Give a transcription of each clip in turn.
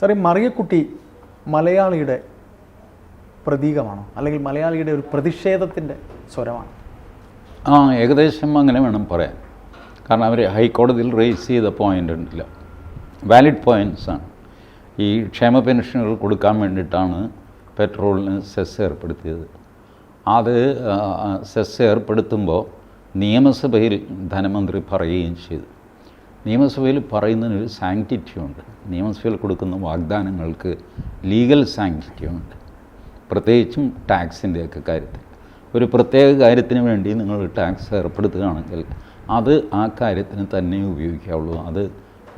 സാറേ മറിയക്കുട്ടി മലയാളിയുടെ പ്രതീകമാണോ? അല്ലെങ്കിൽ മലയാളിയുടെ ഒരു പ്രതിഷേധത്തിന്റെ സ്വരമാണ്? ആ ഏകദേശം അങ്ങനെ വേണം പറയാൻ. കാരണം അവർ ഹൈക്കോടതിയിൽ റേസ് ചെയ്ത പോയിന്റ് ഉണ്ടല്ല. വാലിഡ് പോയിന്റ്സാണ് ഈ ക്ഷേമ പെൻഷനുകൾ കൊടുക്കാൻ വേണ്ടിയിട്ടാണ് പെട്രോളിന് സെസ് ഏർപ്പെടുത്തിയത്. അത് സെസ് ഏർപ്പെടുത്തുമ്പോൾ നിയമസഭയിൽ ധനമന്ത്രി പറയുകയും ചെയ്തു. നിയമസഭയിൽ പറയുന്നതിനൊരു ഉണ്ട് നിയമസഭയിൽ കൊടുക്കുന്ന വാഗ്ദാനങ്ങൾക്ക് ലീഗൽ സാങ്ക്ടിറ്റി ഉണ്ട് പ്രത്യേകിച്ചും ടാക്സിന്റെയൊക്കെ കാര്യത്തിൽ. ഒരു പ്രത്യേക കാര്യത്തിന് വേണ്ടി നിങ്ങൾ ടാക്സ് ഏർപ്പെടുത്തുകയാണെങ്കിൽ അത് ആ കാര്യത്തിന് തന്നെ ഉപയോഗിക്കാവുള്ളൂ. അത്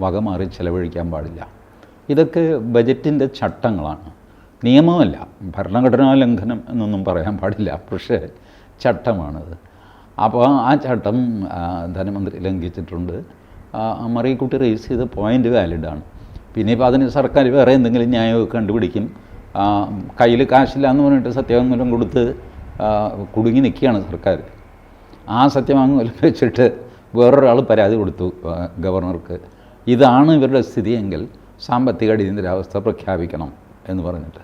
വകമാറി ചെലവഴിക്കാൻ പാടില്ല. ഇതൊക്കെ ബജറ്റിന്റെ ചട്ടങ്ങളാണ്. നിയമമല്ല. ഭരണഘടനാ ലംഘനം എന്നൊന്നും പറയാൻ പാടില്ല. പക്ഷേ ചട്ടമാണത്. അപ്പോൾ ആ ചട്ടം ധനമന്ത്രി ലംഘിച്ചിട്ടുണ്ട്. ആ, മറിയക്കുട്ടി റേസ് ചെയ്ത പോയിന്റ് വാലിഡാണ് പിന്നെ ഇപ്പോൾ അതിന് സർക്കാർ വേറെ എന്തെങ്കിലും ന്യായമൊക്കെ കണ്ടുപിടിക്കും. കയ്യിൽ കാശില്ല എന്ന് പറഞ്ഞിട്ട് സത്യവാങ്മൂലം കൊടുത്ത് കുടുങ്ങി നിൽക്കുകയാണ് സർക്കാർ. ആ സത്യവാങ്മൂലം വെച്ചിട്ട് വേറൊരാൾ പരാതി കൊടുത്തു ഗവർണർക്ക്. ഇതാണ് ഇവരുടെ സ്ഥിതിയെങ്കിൽ സാമ്പത്തിക അടിയന്തരാവസ്ഥ പ്രഖ്യാപിക്കണം എന്ന് പറഞ്ഞിട്ട്.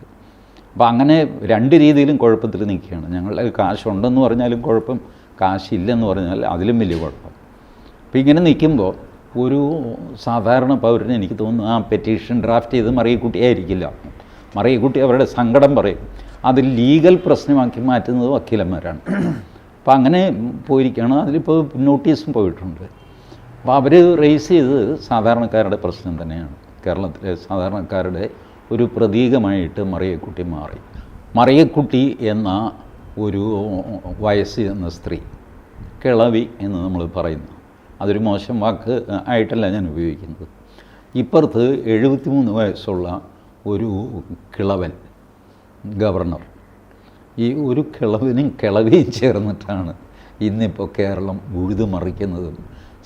അപ്പോൾ അങ്ങനെ രണ്ട് രീതിയിലും കുഴപ്പത്തിൽ നിൽക്കുകയാണ്. ഞങ്ങളുടെ കാശുണ്ടെന്ന് പറഞ്ഞാലും കുഴപ്പം കാശില്ലെന്ന് പറഞ്ഞാൽ അതിലും വലിയ കുഴപ്പം. അപ്പോൾ ഇങ്ങനെ നിൽക്കുമ്പോൾ ഒരു സാധാരണ പൗരന് എനിക്ക് തോന്നുന്നു ആ പെറ്റീഷൻ ഡ്രാഫ്റ്റ് ചെയ്ത് മറിയക്കുട്ടിയായിരിക്കില്ല മറിയക്കുട്ടി അവരുടെ സങ്കടം പറയും. അത് ലീഗൽ പ്രശ്നമാക്കി മാറ്റുന്നത് വക്കീലന്മാരാണ്. അപ്പോൾ അങ്ങനെ പോയിരിക്കുകയാണ്. അതിലിപ്പോൾ നോട്ടീസും പോയിട്ടുണ്ട്. അപ്പോൾ അവർ റേസ് ചെയ്തത് സാധാരണക്കാരുടെ പ്രശ്നം തന്നെയാണ്. കേരളത്തിലെ സാധാരണക്കാരുടെ ഒരു പ്രതീകമായിട്ട് മറിയക്കുട്ടി മാറി. മറിയക്കുട്ടി എന്ന ഒരു വയസ്സ് എന്ന സ്ത്രീ കിളവി എന്ന് നമ്മൾ പറയുന്നു. അതൊരു മോശം വാക്ക് ആയിട്ടല്ല ഞാൻ ഉപയോഗിക്കുന്നത്. ഇപ്പുറത്ത് എഴുപത്തിമൂന്ന് വയസ്സുള്ള ഒരു കിളവൻ ഗവർണർ. ഈ ഒരു കിളവിനും കിളവിയും ചേർന്നിട്ടാണ് ഇന്നിപ്പോൾ കേരളം ഉഴുതുമറിക്കുന്നതും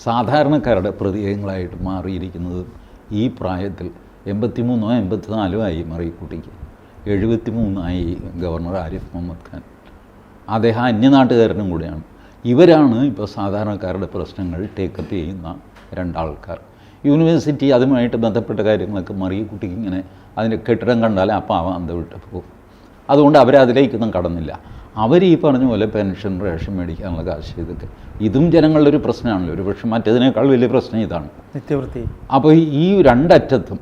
സാധാരണക്കാരുടെ പ്രതീകങ്ങളായിട്ട് മാറിയിരിക്കുന്നതും ഈ പ്രായത്തിൽ എൺപത്തിമൂന്നോ എൺപത്തിനാലോ ആയി മറിയക്കുട്ടിക്ക്. എഴുപത്തിമൂന്നായി ഗവർണർ ആരിഫ് മുഹമ്മദ് ഖാൻ. അദ്ദേഹം അന്യനാട്ടുകാരനും കൂടിയാണ്. ഇവരാണ് ഇപ്പോൾ സാധാരണക്കാരുടെ പ്രശ്നങ്ങൾ ടേക്കപ്പ് ചെയ്യുന്ന രണ്ടാൾക്കാർ. യൂണിവേഴ്സിറ്റി അതുമായിട്ട് ബന്ധപ്പെട്ട കാര്യങ്ങളൊക്കെ മറിയക്കുട്ടിക്ക് ഇങ്ങനെ അതിന്റെ കെട്ടിടം കണ്ടാൽ അപ്പം അവൻ അന്ത വിട്ട് പോകും. അതുകൊണ്ട് അവരതിലേക്കൊന്നും കടന്നില്ല. അവർ ഈ പറഞ്ഞ പോലെ പെൻഷൻ റേഷൻ മേടിക്കാനുള്ള കാശ് ഇതൊക്കെ. ഇതും ജനങ്ങളുടെ ഒരു പ്രശ്നമാണല്ലോ. ഒരു പക്ഷേ മറ്റേതിനേക്കാൾ വലിയ പ്രശ്നം ഇതാണ്. നിത്യവൃത്തി. അപ്പോൾ ഈ രണ്ടറ്റത്തും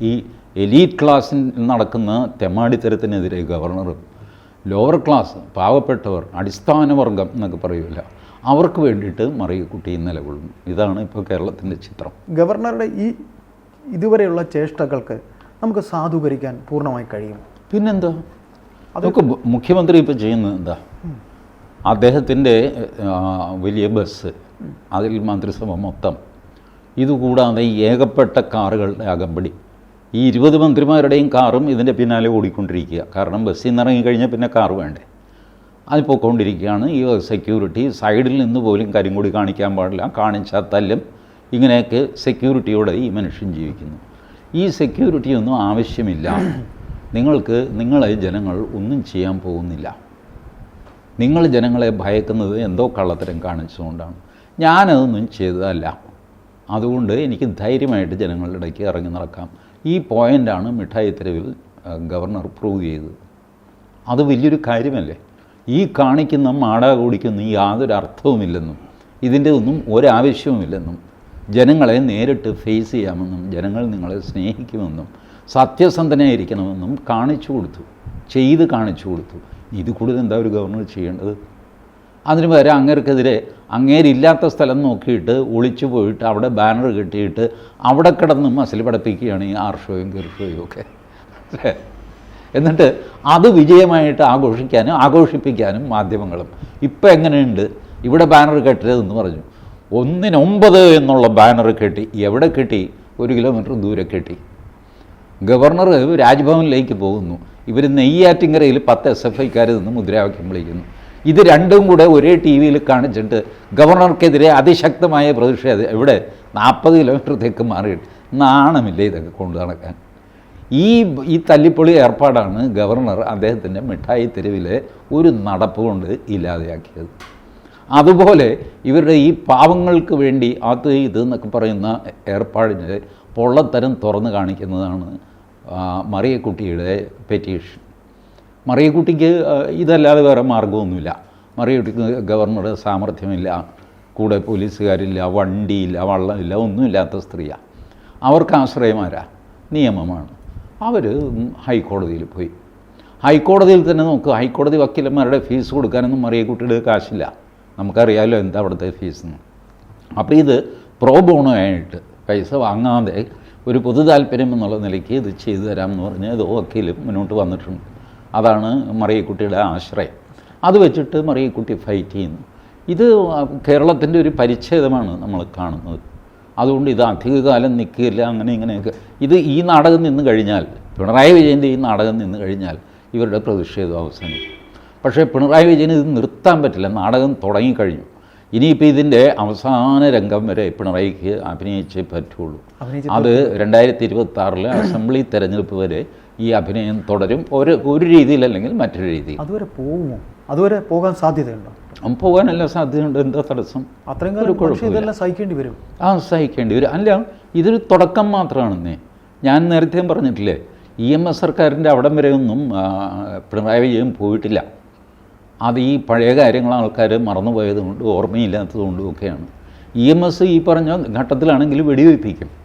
ഈ എലീറ്റ് ക്ലാസ്സിൽ നടക്കുന്ന തെമ്മാടിത്തരത്തിനെതിരെ ഗവർണറും ലോവർ ക്ലാസ് പാവപ്പെട്ടവർ അടിസ്ഥാന വർഗം എന്നൊക്കെ പറയൂല. അവർക്ക് വേണ്ടിയിട്ട് മറിയക്കുട്ടി നിലകൊള്ളുന്നു ഇതാണ് ഇപ്പോൾ കേരളത്തിന്റെ ചിത്രം. ഗവർണറുടെ ഈ ഇതുവരെയുള്ള ചേഷ്ടകൾക്ക് നമുക്ക് സാധൂകരിക്കാൻ പൂർണമായി കഴിയും. പിന്നെന്താ? അതൊക്കെ മുഖ്യമന്ത്രി ഇപ്പോൾ ചെയ്യുന്നത് എന്താ? അദ്ദേഹത്തിന്റെ വലിയ ബസ് അതിൽ മന്ത്രിസഭ മൊത്തം. ഇതുകൂടാതെ ഏകപ്പെട്ട കാറുകളുടെ അകമ്പടി. ഈ ഇരുപത് മന്ത്രിമാരുടെയും കാറും ഇതിന്റെ പിന്നാലെ ഓടിക്കൊണ്ടിരിക്കുക. കാരണം ബസ്സിൽ നിന്ന് ഇറങ്ങിക്കഴിഞ്ഞാൽ പിന്നെ കാർ വേണ്ടേ? അത് പോയിക്കൊണ്ടിരിക്കുകയാണ്. ഈ സെക്യൂരിറ്റി സൈഡിൽ നിന്ന് പോലും കരിങ്കൊടി കാണിക്കാൻ പാടില്ല. കാണിച്ചാൽ തല്ലും. ഇങ്ങനെയൊക്കെ സെക്യൂരിറ്റിയോടെ ഈ മനുഷ്യൻ ജീവിക്കുന്നു. ഈ സെക്യൂരിറ്റി ഒന്നും ആവശ്യമില്ല. നിങ്ങൾക്ക് നിങ്ങളെ ജനങ്ങൾ ഒന്നും ചെയ്യാൻ പോകുന്നില്ല. നിങ്ങൾ ജനങ്ങളെ ഭയക്കുന്നത് എന്തോ കള്ളത്തരം കാണിച്ചുകൊണ്ടാണ്. ഞാനതൊന്നും ചെയ്തതല്ല. അതുകൊണ്ട് എനിക്ക് ധൈര്യമായിട്ട് ജനങ്ങളുടെ ഇടയ്ക്ക് ഇറങ്ങി നടക്കാം. ഈ പോയിന്റാണ് മിഠായി തെരുവിൽ ഗവർണർ പ്രൂവ് ചെയ്തത്. അത് വലിയൊരു കാര്യമല്ലേ? ഈ കാണിക്കുന്ന മാട കുടിക്കുന്ന യാതൊരു അർത്ഥവുമില്ലെന്നും ഇതിന്റെ ഒന്നും ഒരാവശ്യവുമില്ലെന്നും ജനങ്ങളെ നേരിട്ട് ഫേസ് ചെയ്യാമെന്നും ജനങ്ങൾ നിങ്ങളെ സ്നേഹിക്കുമെന്നും സത്യസന്ധനായിരിക്കണമെന്നും കാണിച്ചു കൊടുത്തു. ചെയ്ത് കാണിച്ചു കൊടുത്തു. ഇത് കൂടുതൽ എന്താ ഒരു ഗവർണർ ചെയ്യേണ്ടത്? അതിന് പകരം അങ്ങേർക്കെതിരെ അങ്ങേരില്ലാത്ത സ്ഥലം നോക്കിയിട്ട് ഒളിച്ചു പോയിട്ട് അവിടെ ബാനർ കെട്ടിയിട്ട് അവിടെ കിടന്ന് മസിൽ പഠിപ്പിക്കുകയാണ് ഈ ആർഷോയും കീർഷോയും ഒക്കെ? എന്നിട്ട് അത് വിജയമായിട്ട് ആഘോഷിക്കാനും ആഘോഷിപ്പിക്കാനും മാധ്യമങ്ങളും. ഇപ്പം എങ്ങനെയുണ്ട്? ഇവിടെ ബാനർ കെട്ടരുതെന്ന് പറഞ്ഞു. ഒന്നിനൊമ്പത് എന്നുള്ള ബാനർ കെട്ടി എവിടെ കെട്ടി? ഒരു കിലോമീറ്റർ ദൂരെ കെട്ടി. ഗവർണർ രാജ്ഭവനിലേക്ക് പോകുന്നു. ഇവർ നെയ്യാറ്റിങ്കരയിൽ പത്ത് എസ് എഫ് ഐക്കാർ നിന്ന് മുദ്രാവാക്യം വിളിക്കുന്നു. ഇത് രണ്ടും കൂടെ ഒരേ ടി വിയിൽ കാണിച്ചിട്ട് ഗവർണർക്കെതിരെ അതിശക്തമായ പ്രതിഷേധം ഇവിടെ നാൽപ്പത് കിലോമീറ്റർ തെക്ക് മാറിയിട്ട് നാണമില്ലേ ഇതൊക്കെ കൊണ്ടു നടക്കാൻ? ഈ ഈ തല്ലിപ്പൊളി ഏർപ്പാടാണ് ഗവർണർ അദ്ദേഹത്തിന്റെ മിഠായി തെരുവിലെ ഒരു നടപ്പ് കൊണ്ട് ഇല്ലാതെയാക്കിയത്. അതുപോലെ ഇവരുടെ ഈ പാവങ്ങൾക്ക് വേണ്ടി അത് ഇത് എന്നൊക്കെ പറയുന്ന ഏർപ്പാടിന്റെ പൊള്ളത്തരം തുറന്ന് കാണിക്കുന്നതാണ് മറിയക്കുട്ടിയുടെ പെറ്റീഷൻ മറിയക്കുട്ടിക്ക് ഇതല്ലാതെ വേറെ മാർഗമൊന്നുമില്ല മറിയക്കുട്ടിക്ക് ഗവർണറുടെ സാമർഥ്യമില്ല കൂടെ പോലീസുകാരില്ല വണ്ടിയില്ല വള്ളമില്ല ഒന്നുമില്ലാത്ത സ്ത്രീയാണ് അവർക്ക് ആശ്രയമാരാ? നിയമമാണ്. അവർ ഹൈക്കോടതിയിൽ പോയി. ഹൈക്കോടതിയിൽ തന്നെ നോക്കുക ഹൈക്കോടതി വക്കീലന്മാരുടെ ഫീസ് കൊടുക്കാനൊന്നും മറിയക്കുട്ടിയുടെ കാശില്ല. നമുക്കറിയാമല്ലോ എന്താ അവിടുത്തെ ഫീസ് എന്ന് അപ്പോൾ ഇത് പ്രോ ബോണോ ആയിട്ട് പൈസ വാങ്ങാതെ ഒരു പൊതു താല്പര്യം എന്നുള്ള നിലയ്ക്ക് ഇത് ചെയ്തു തരാമെന്ന് പറഞ്ഞ് ഏതോ വക്കീൽ മുന്നോട്ട് വന്നിട്ടുണ്ട്. അതാണ് മറിയക്കുട്ടിയുടെ ആശ്രയം. അത് വെച്ചിട്ട് മറിയക്കുട്ടി ഫൈറ്റ് ചെയ്യുന്നു. ഇത് കേരളത്തിന്റെ ഒരു പരിച്ഛേദമാണ് നമ്മൾ കാണുന്നത്. അതുകൊണ്ട് ഇത് അധികകാലം നിൽക്കില്ല അങ്ങനെ ഇങ്ങനെയൊക്കെ. ഇത് ഈ നാടകം നിന്ന് കഴിഞ്ഞാൽ പിണറായി വിജയന്റെ ഈ നാടകം നിന്ന് കഴിഞ്ഞാൽ ഇവരുടെ പ്രതിഷേധം അവസാനിക്കും. പക്ഷേ പിണറായി വിജയന് ഇത് നിർത്താൻ പറ്റില്ല നാടകം തുടങ്ങിക്കഴിഞ്ഞു. ഇനിയിപ്പോൾ ഇതിന്റെ അവസാന രംഗം വരെ പിണറായിക്ക് അഭിനയിച്ചേ പറ്റുള്ളൂ. അത് രണ്ടായിരത്തി ഇരുപത്തി ആറിലെ അസംബ്ലി തെരഞ്ഞെടുപ്പ് വരെ ഈ അഭിനയം തുടരും. ഒരു ഒരു രീതിയിലല്ലെങ്കിൽ മറ്റൊരു രീതിയിൽ. അതുവരെ പോകുമോ? അതുവരെ പോകാൻ സാധ്യതയുണ്ടോ? പോകാനെല്ലാം സാധ്യതയുണ്ട്. എന്താ തടസ്സം? അത്രയും കാലം. ഇതെല്ലാം സഹിക്കേണ്ടി വരും. ആ സഹിക്കേണ്ടി വരും. അല്ല ഇതൊരു തുടക്കം മാത്രമാണെന്നേ. ഞാൻ നേരത്തെ പറഞ്ഞിട്ടില്ലേ ഇ എം എസ് സർക്കാരിന്റെ അവിടം വരെ ഒന്നും ആ, പിണറായി വിജയൻ പോയിട്ടില്ല. അത് ഈ പഴയ കാര്യങ്ങൾ ആൾക്കാർ മറന്നുപോയതുകൊണ്ട് ഓർമ്മയില്ലാത്തതുകൊണ്ടും ഒക്കെയാണ്. ഇ എം എസ് ഈ പറഞ്ഞ ഘട്ടത്തിലാണെങ്കിൽ വെടിവെപ്പിക്കും.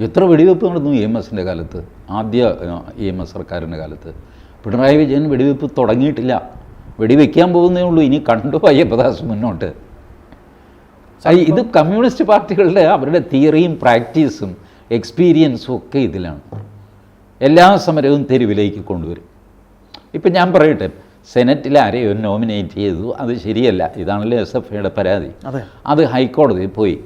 എത്ര വെടിവെപ്പ് നടന്നു ഇ എം എസിന്റെ കാലത്ത്? ആദ്യ ഇ എം എസ് സർക്കാരിന്റെ കാലത്ത്. പിണറായി വിജയൻ വെടിവെപ്പ് തുടങ്ങിയിട്ടില്ല. വെടിവെക്കാൻ പോകുന്നേ ഉള്ളൂ. ഇനി കണ്ടു അയ്യപ്പദാസ് മുന്നോട്ട്. ഇത് കമ്മ്യൂണിസ്റ്റ് പാർട്ടികളുടെ അവരുടെ തിയറിയും പ്രാക്ടീസും എക്സ്പീരിയൻസും ഒക്കെ ഇതിലാണ്. എല്ലാ സമരവും തെരുവിലേക്ക് കൊണ്ടുവരും. ഇപ്പം ഞാൻ പറയട്ടെ സെനറ്റിൽ ആരെയോ നോമിനേറ്റ് ചെയ്തു. അത് ശരിയല്ല. ഇതാണല്ലോ എസ് എഫ് ഐയുടെ പരാതി. അതെ. അത് ഹൈക്കോടതിയിൽ പോയി.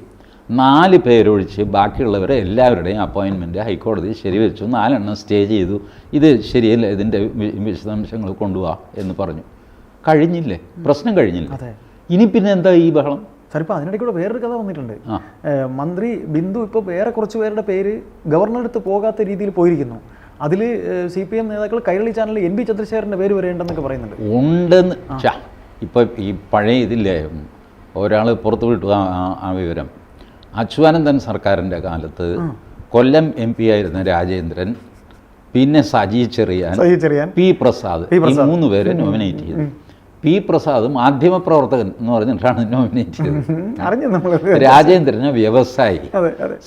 നാല് പേരൊഴിച്ച് ബാക്കിയുള്ളവരെ എല്ലാവരുടെയും അപ്പോയിൻമെന്റ് ഹൈക്കോടതി ശരിവെച്ചു. നാലെണ്ണം സ്റ്റേ ചെയ്തു. ഇത് ശരിയല്ല ഇതിന്റെ വിശദാംശങ്ങൾ കൊണ്ടുപോവാ എന്ന് പറഞ്ഞു. കഴിഞ്ഞില്ലേ? പ്രശ്നം കഴിഞ്ഞില്ല? ഇനി പിന്നെ എന്താ ഈ ബഹളം? സാറിപ്പോൾ അതിനിടയ്ക്കൂടെ അതിനിടയ്ക്ക് കൂടെ വേറൊരു കഥ വന്നിട്ടുണ്ട്. മന്ത്രി ബിന്ദു ഇപ്പോൾ വേറെ കുറച്ച് പേരുടെ പേര് ഗവർണറെടുത്ത് പോകാത്ത രീതിയിൽ പോയിരിക്കുന്നു. അതിൽ സി പി എം നേതാക്കൾ കൈരളി ചാനലിൽ എൻ ബി ചന്ദ്രശേഖരന്റെ പേര് വരേണ്ടെന്നൊക്കെ പറയുന്നുണ്ട്. ഉണ്ടെന്ന്. ഇപ്പോൾ ഇപ്പം ഈ പഴയ ഇതില്ലേ? ഒരാൾ പുറത്തു വിട്ടു ആ വിവരം. അച്യുതാനന്ദൻ സർക്കാരിന്റെ കാലത്ത് കൊല്ലം എം പി ആയിരുന്ന രാജേന്ദ്രൻ പിന്നെ സജി ചെറിയാൻ പി പ്രസാദ് ഈ. മൂന്ന് പേരെ നോമിനേറ്റ് ചെയ്തു. പി പ്രസാദ് മാധ്യമപ്രവർത്തകൻ എന്ന് പറഞ്ഞിട്ടാണ് നോമിനേറ്റ് ചെയ്തത്. രാജേന്ദ്രന് വ്യവസായി.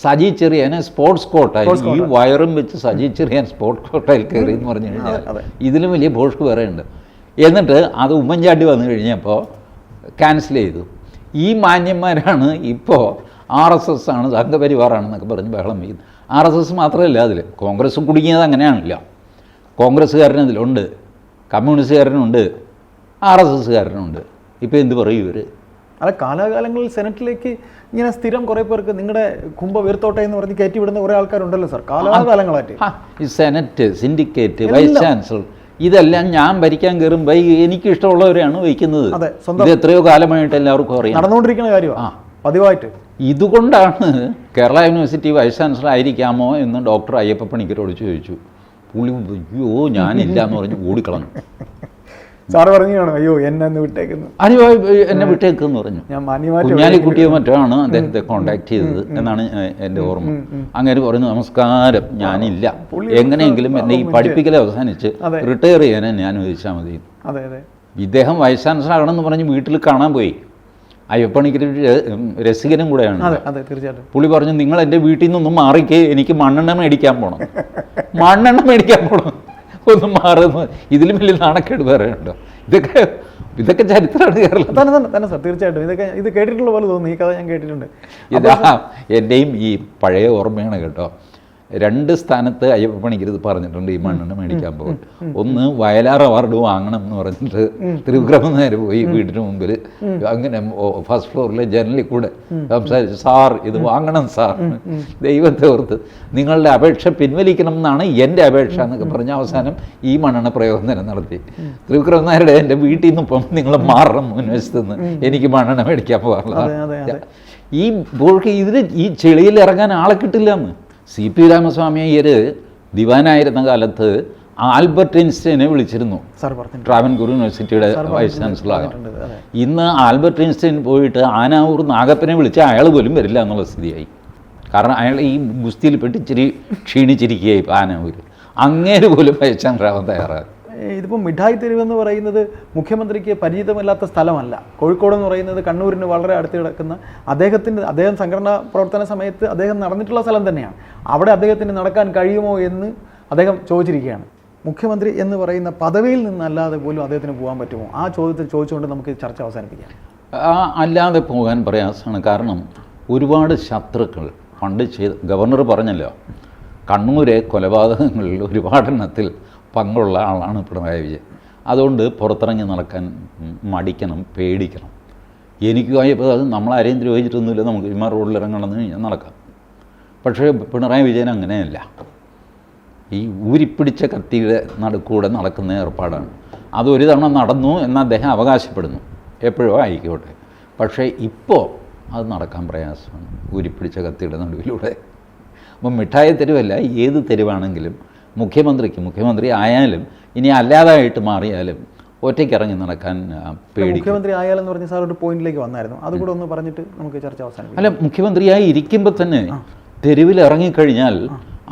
സജി ചെറിയാനെ സ്പോർട്സ് കോട്ടയിൽ ഈ വയറും വെച്ച് സജി ചെറിയാൻ സ്പോർട്സ് കോട്ടയിൽ കയറി എന്ന് പറഞ്ഞു കഴിഞ്ഞാൽ ഇതിലും വലിയ ഭോഷ്ക്ക് വേറെ ഉണ്ട്. എന്നിട്ട് അത് ഉമ്മൻചാണ്ടി വന്നു കഴിഞ്ഞപ്പോൾ ക്യാൻസൽ ചെയ്തു. ഈ മാന്യന്മാരാണ് ഇപ്പോൾ ആർ എസ് എസ് ആണ് സംഘപരിവാറാണെന്നൊക്കെ പറഞ്ഞ് ബഹളം വയ്ക്കുന്നത് ആർ എസ് എസ് മാത്രമല്ല അതിൽ കോൺഗ്രസ് കുടുങ്ങിയത് അങ്ങനെയാണല്ല. കോൺഗ്രസ്സുകാരനതിലുണ്ട് കമ്മ്യൂണിസ്റ്റുകാരനുണ്ട് ആർ എസ് എസ്സുകാരനുണ്ട്. ഇപ്പോൾ എന്ത് പറയും ഇവർ അല്ല കാലാകാലങ്ങളിൽ സെനറ്റിലേക്ക് ഇങ്ങനെ സ്ഥിരം കുറേ പേർക്ക് നിങ്ങളുടെ കുംഭ വീർത്തോട്ടെ എന്ന് പറഞ്ഞ് കയറ്റി വിടുന്ന കുറേ ആൾക്കാരുണ്ടല്ലോ സാർ. കാലാകാലങ്ങളായിട്ട്. ഈ സെനറ്റ് സിൻഡിക്കേറ്റ് വൈസ് ചാൻസലർ ഇതെല്ലാം ഞാൻ ഭരിക്കാൻ കയറുമ്പോൾ എനിക്ക് ഇഷ്ടമുള്ളവരെയാണ് വഹിക്കുന്നത്. ഇത് എത്രയോ കാലമായിട്ട് എല്ലാവർക്കും അറിയാം. നടന്നുകൊണ്ടിരിക്കുന്ന കാര്യമാണ് പതിവായിട്ട്. ഇതുകൊണ്ടാണ് കേരള യൂണിവേഴ്സിറ്റി വൈസ് ചാൻസലർ ആയിരിക്കാമോ എന്ന് ഡോക്ടർ അയ്യപ്പ പണിക്കരോട് ചോദിച്ചു. പുള്ളി അയ്യോ ഞാനില്ല എന്ന് പറഞ്ഞ് ഓടിക്കളഞ്ഞു. സാറ് പറഞ്ഞു കാണും അയ്യോ എന്നെ ഒന്ന് വിട്ടേക്കുന്നു. അയ്യോ എന്നെ വിട്ടേക്കെന്ന് പറഞ്ഞു. കുഞ്ഞാലിക്കുട്ടിയോ മറ്റോ ആണ് അദ്ദേഹത്തെ കോണ്ടാക്ട് ചെയ്തത് എന്നാണ് എന്റെ ഓർമ്മ. അങ്ങനെ പറഞ്ഞു നമസ്കാരം ഞാനില്ല. എങ്ങനെയെങ്കിലും എന്നെ ഈ പഠിപ്പിക്കൽ അവസാനിച്ച് റിട്ടയർ ചെയ്യാൻ ഞാൻ ചോദിച്ചാൽ മതി. ഇദ്ദേഹം വൈസ് ചാൻസലർ ആകണമെന്ന് പറഞ്ഞ് വീട്ടിൽ കാണാൻ പോയി. അയ്യപ്പണിക്കൊരു രസികനും കൂടെയാണ്. അതെ അതെ തീർച്ചയായിട്ടും. പുള്ളി പറഞ്ഞു നിങ്ങൾ എന്റെ വീട്ടിൽ നിന്നൊന്നും മാറിക്കേ എനിക്ക് മണ്ണെണ്ണ മേടിക്കാൻ പോകണം മണ്ണെണ്ണ മേടിക്കാൻ പോകണം ഒന്ന് മാറുന്നു ഇതിലും വലിയ നാണക്കേട് വേറെ ഉണ്ടോ? ഇതൊക്കെ ഇതൊക്കെ ചരിത്രമാണ് കേരളം തന്നെ തന്നെ തന്നെ സാർ തീർച്ചയായിട്ടും. ഇതൊക്കെ ഇത് കേട്ടിട്ടുള്ള പോലെ തോന്നുന്നു. ഈ കഥ ഞാൻ കേട്ടിട്ടുണ്ട്. ഇതാ എന്റെയും ഈ പഴയ ഓർമ്മയാണ് കേട്ടോ. രണ്ട് സ്ഥാനത്ത് അയ്യപ്പ പണിക്കർ ഇത് പറഞ്ഞിട്ടുണ്ട് ഈ മണ്ണെണ്ണ മേടിക്കാൻ പോകും ഒന്ന് വയലാർ അവാർഡ് വാങ്ങണം എന്ന് പറഞ്ഞിട്ട് തിരുവിക്രമം നേരെ പോയി വീടിന് മുമ്പിൽ അങ്ങനെ ഫസ്റ്റ് ഫ്ലോറിലെ ജനലിൽ കൂടെ സംസാരിച്ചു സാർ ഇത് വാങ്ങണം സാർ. ദൈവത്തെ ഓർത്ത് നിങ്ങളുടെ അപേക്ഷ പിൻവലിക്കണം എന്നാണ് എന്റെ അപേക്ഷ എന്നൊക്കെ പറഞ്ഞ അവസാനം ഈ മണ്ണെണ്ണ പ്രയോജനം നടത്തി തിരുവിക്രമം നായരുടെ എന്റെ വീട്ടിൽ നിന്ന് ഇപ്പം നിങ്ങൾ മാറണം മുൻവശത്ത് നിന്ന്. എനിക്ക് മണ്ണെണ്ണ മേടിക്കാൻ പോകാനുള്ള ഈ ബോൾക്ക് ഇതിന് ഈ ചെളിയിൽ ഇറങ്ങാൻ ആളെ കിട്ടില്ല എന്ന്. സി പി രാമസ്വാമി അയ്യർ ദിവാനായിരുന്ന കാലത്ത് ആൽബർട്ട് ഐൻസ്റ്റൈനെ വിളിച്ചിരുന്നു. ട്രാവൻകൂർ യൂണിവേഴ്സിറ്റിയുടെ വൈസ് ചാൻസലർ ഇന്ന് ആൽബർട്ട് ഐൻസ്റ്റൈൻ പോയിട്ട് ആനാവൂർ നാഗപ്പനെ വിളിച്ച് അയാൾ പോലും വരില്ല എന്നുള്ള സ്ഥിതിയായി. കാരണം അയാൾ ഈ ഗുസ്തിയിൽ പെട്ട് ഇച്ചിരി ക്ഷീണിച്ചിരിക്കുകയായി ആനാവൂർ അങ്ങേര് പോലും വൈസ് പയച്ചാൻ തയ്യാറാകും ഏഹ് ഇതിപ്പോൾ മിഠായി തെരുവ് എന്ന് പറയുന്നത് മുഖ്യമന്ത്രിക്ക് പരിചിതമല്ലാത്ത സ്ഥലമല്ല. കോഴിക്കോട് എന്ന് പറയുന്നത് കണ്ണൂരിന് വളരെ അടുത്ത് കിടക്കുന്ന അദ്ദേഹത്തിന്റെ അദ്ദേഹം സംഘടനാ പ്രവർത്തന സമയത്ത് അദ്ദേഹം നടന്നിട്ടുള്ള സ്ഥലം തന്നെയാണ്. അവിടെ അദ്ദേഹത്തിന് നടക്കാൻ കഴിയുമോ എന്ന് അദ്ദേഹം ചോദിച്ചിരിക്കുകയാണ്. മുഖ്യമന്ത്രി എന്ന് പറയുന്ന പദവിയിൽ നിന്നല്ലാതെ പോലും അദ്ദേഹത്തിന് പോകാൻ പറ്റുമോ? ആ ചോദ്യത്തിൽ ചോദിച്ചുകൊണ്ട് നമുക്ക് ചർച്ച അവസാനിപ്പിക്കാം. ആ, അല്ലാതെ പോകാൻ പ്രയാസമാണ്. കാരണം ഒരുപാട് ശത്രുക്കൾ പണ്ട് ചെയ്ത് ഗവർണർ പറഞ്ഞല്ലോ കണ്ണൂരെ കൊലപാതകങ്ങളിൽ ഒരുപാടെണ്ണത്തിൽ പങ്കുള്ള ആളാണ് പിണറായി വിജയൻ. അതുകൊണ്ട് പുറത്തിറങ്ങി നടക്കാൻ മടിക്കണം പേടിക്കണം. എനിക്ക് പോയപ്പോൾ അത് നമ്മളാരെയും ദ്രോഹിച്ചിട്ടൊന്നുമില്ല നമുക്ക് ഇമാർ റോഡിൽ ഇറങ്ങണമെന്ന് കഴിഞ്ഞാൽ നടക്കാം. പക്ഷേ പിണറായി വിജയൻ അങ്ങനെയല്ല. ഈ ഊരിപ്പിടിച്ച കത്തിയുടെ നടുക്കൂടെ നടക്കുന്ന ഏർപ്പാടാണ്. അത് ഒരു തവണ നടന്നു എന്ന് അദ്ദേഹം അവകാശപ്പെടുന്നു. എപ്പോഴോ ആയിക്കോട്ടെ. പക്ഷേ ഇപ്പോൾ അത് നടക്കാൻ പ്രയാസമാണ്. ഊരിപ്പിടിച്ച കത്തിയുടെ നടുവിലൂടെ. അപ്പം മിഠായി തെരുവല്ല ഏത് തെരുവാണെങ്കിലും മുഖ്യമന്ത്രിക്ക് മുഖ്യമന്ത്രി ആയാലും ഇനി അല്ലാതായിട്ട് മാറിയാലും ഒറ്റയ്ക്കിറങ്ങി നടക്കാൻ പേടി മുഖ്യമന്ത്രി ആയാലെന്ന് പറഞ്ഞ സാർ ഒരു പോയിന്റിലേക്ക് വന്നായിരുന്നു. അതുകൂടെ ഒന്ന് പറഞ്ഞിട്ട് നമുക്ക് ചർച്ച അവസാനം അല്ല മുഖ്യമന്ത്രിയായി ഇരിക്കുമ്പോൾ തന്നെ തെരുവിൽ ഇറങ്ങിക്കഴിഞ്ഞാൽ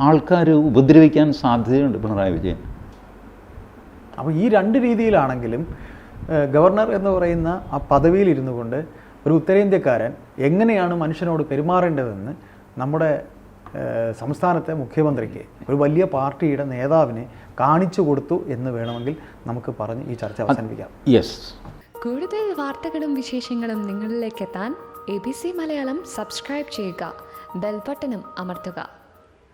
ആൾക്കാർ ഉപദ്രവിക്കാൻ സാധ്യതയുണ്ട് പിണറായി വിജയൻ. അപ്പോൾ ഈ രണ്ട് രീതിയിലാണെങ്കിലും ഗവർണർ എന്ന് പറയുന്ന ആ പദവിയിൽ ഇരുന്നു കൊണ്ട് ഒരു ഉത്തരേന്ത്യക്കാരൻ എങ്ങനെയാണ് മനുഷ്യനോട് പെരുമാറേണ്ടതെന്ന് നമ്മുടെ സംസ്ഥാനത്തെ മുഖ്യമന്ത്രിക്ക് ഒരു വലിയ പാർട്ടിയുടെ നേതാവിനെ കാണിച്ചു കൊടുത്തു എന്ന് വേണമെങ്കിൽ നമുക്ക് പറഞ്ഞ് ഈ ചർച്ച അവസാനിപ്പിക്കാം. യെസ് കൂടുതൽ വാർത്തകളും വിശേഷങ്ങളും നിങ്ങളിലേക്ക് എത്താൻ A B C Malayalam subscribe ചെയ്യുക. ബെൽബട്ടനും അമർത്തുക.